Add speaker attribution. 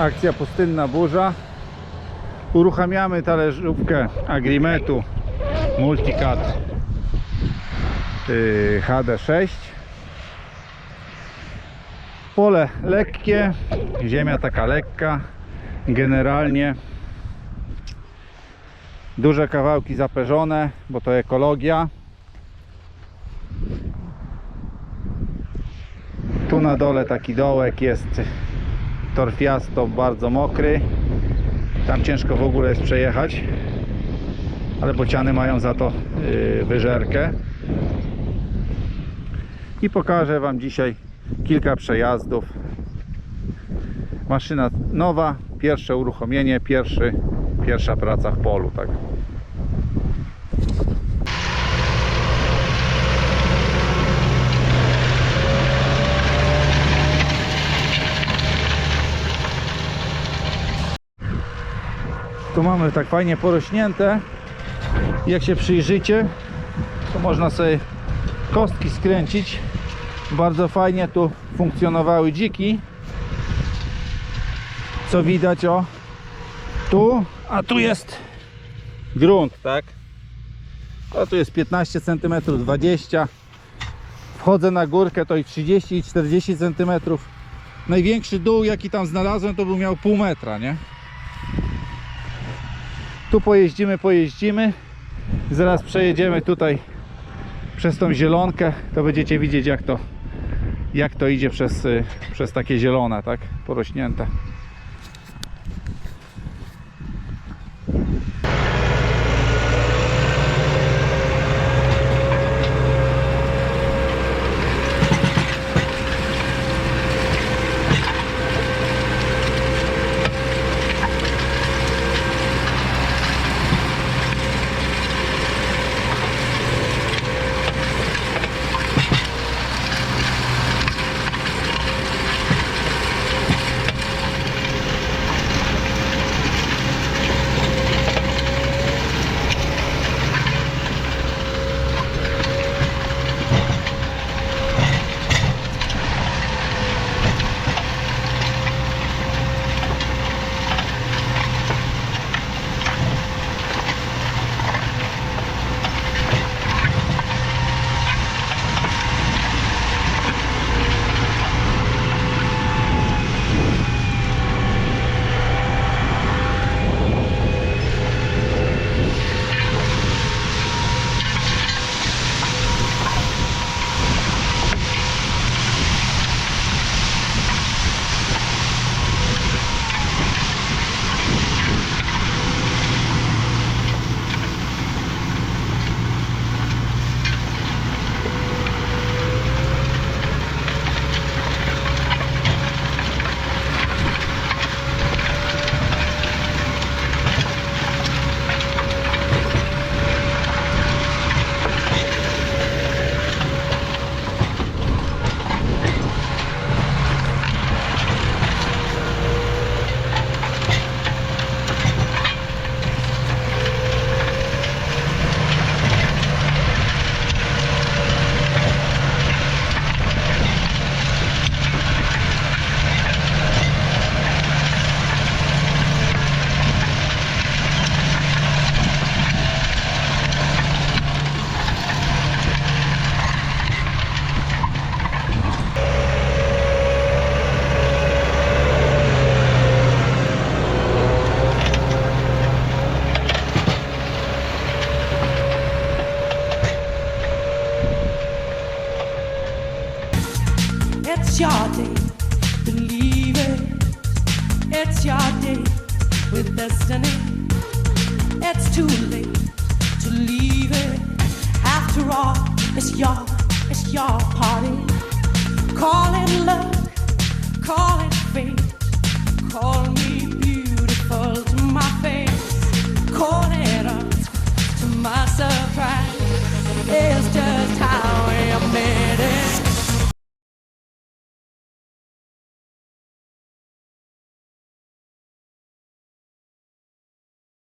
Speaker 1: Akcja pustynna burza. Uruchamiamy talerzówkę Agrimetu Multicat yy, HD6. Pole lekkie, ziemia taka lekka. Generalnie duże kawałki zaperzone, bo to ekologia. Tu na dole taki dołek jest torfiasto, bardzo mokry. Tam ciężko w ogóle jest przejechać, ale bociany mają za to yy, wyżerkę. I pokażę Wam dzisiaj kilka przejazdów. Maszyna nowa, pierwsze uruchomienie, pierwszy, pierwsza praca w polu. Tak. Tu mamy tak fajnie porośnięte. Jak się przyjrzycie, to można sobie kostki skręcić. Bardzo fajnie tu funkcjonowały dziki. Co widać o tu, a tu jest grunt, tak? A tu jest 15 cm, 20 Wchodzę na górkę to i 30 i 40 cm. Największy dół jaki tam znalazłem to był miał pół metra, nie? Tu pojeździmy, pojeździmy. Zaraz przejedziemy tutaj przez tą zielonkę, to będziecie widzieć jak to jak to idzie przez, y, przez takie zielone, tak? Porośnięte.
Speaker 2: It's your day, believe it. It's your day with destiny. It's too late to leave it. After all, it's your, it's your party. Call it love, call it fate.